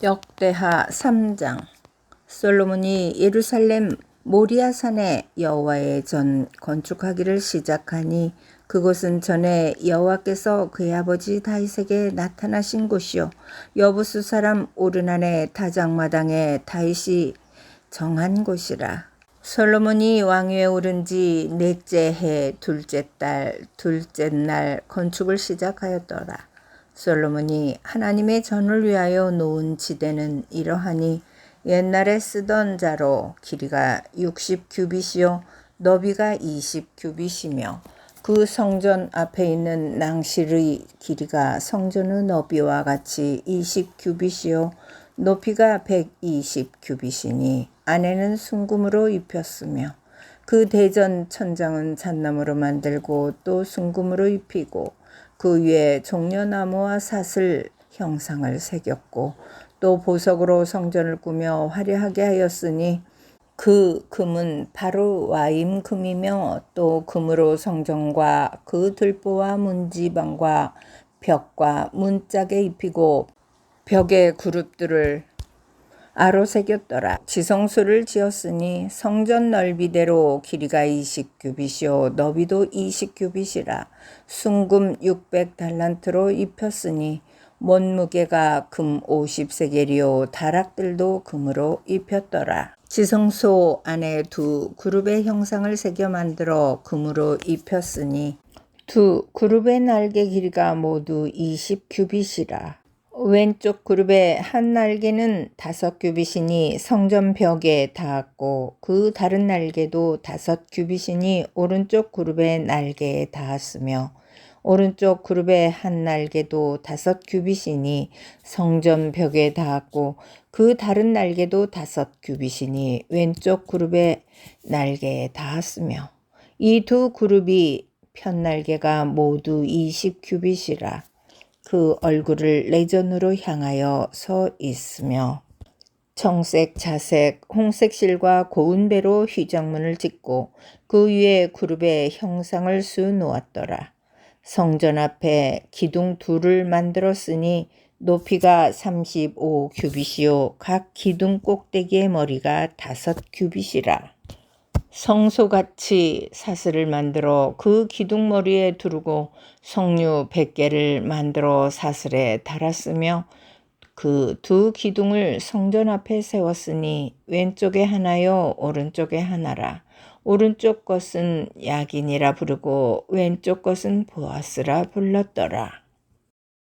역대하 3장. 솔로몬이 예루살렘 모리아산에 여호와의 전 건축하기를 시작하니 그곳은 전에 여호와께서 그의 아버지 다윗에게 나타나신 곳이요. 여부수 사람 오르난의 다장마당에 다윗이 정한 곳이라. 솔로몬이 왕위에 오른 지 넷째 해 둘째 달 둘째 날 건축을 시작하였더라. 솔로몬이 하나님의 전을 위하여 놓은 지대는 이러하니 옛날에 쓰던 자로 길이가 60 규빗이요 너비가 20 규빗이며 그 성전 앞에 있는 낭실의 길이가 성전의 너비와 같이 20 규빗이요 높이가 120 규빗이니 안에는 순금으로 입혔으며 그 대전 천장은 잣나무로 만들고 또 순금으로 입히고 그 위에 종려나무와 사슬 형상을 새겼고 또 보석으로 성전을 꾸며 화려하게 하였으니 그 금은 바로 와임 금이며 또 금으로 성전과 그 들보와 문지방과 벽과 문짝에 입히고 벽의 그룹들을 아로 새겼더라. 지성소를 지었으니 성전 넓이대로 길이가 20규빗이요 너비도 20규빗이라 순금 600달란트로 입혔으니 몸무게가 금 50세겔이요 다락들도 금으로 입혔더라. 지성소 안에 두 그룹의 형상을 새겨 만들어 금으로 입혔으니 두 그룹의 날개 길이가 모두 20규빗이라. 왼쪽 그룹의 한 날개는 다섯 규빗이니 성전 벽에 닿았고 그 다른 날개도 다섯 규빗이니 오른쪽 그룹의 날개에 닿았으며 오른쪽 그룹의 한 날개도 다섯 규빗이니 성전 벽에 닿았고 그 다른 날개도 다섯 규빗이니 왼쪽 그룹의 날개에 닿았으며 이 두 그룹이 편날개가 모두 20 규빗이라 그 얼굴을 내전으로 향하여 서 있으며 청색, 자색, 홍색 실과 고운 배로 휘장문을 짓고 그 위에 그룹의 형상을 수 놓았더라. 성전 앞에 기둥 둘을 만들었으니 높이가 35 규빗이요 각 기둥 꼭대기의 머리가 다섯 규빗이라. 성소같이 사슬을 만들어 그 기둥머리에 두르고 석류 100개를 만들어 사슬에 달았으며 그 두 기둥을 성전 앞에 세웠으니 왼쪽에 하나요 오른쪽에 하나라. 오른쪽 것은 야긴이라 부르고 왼쪽 것은 보아스라 불렀더라.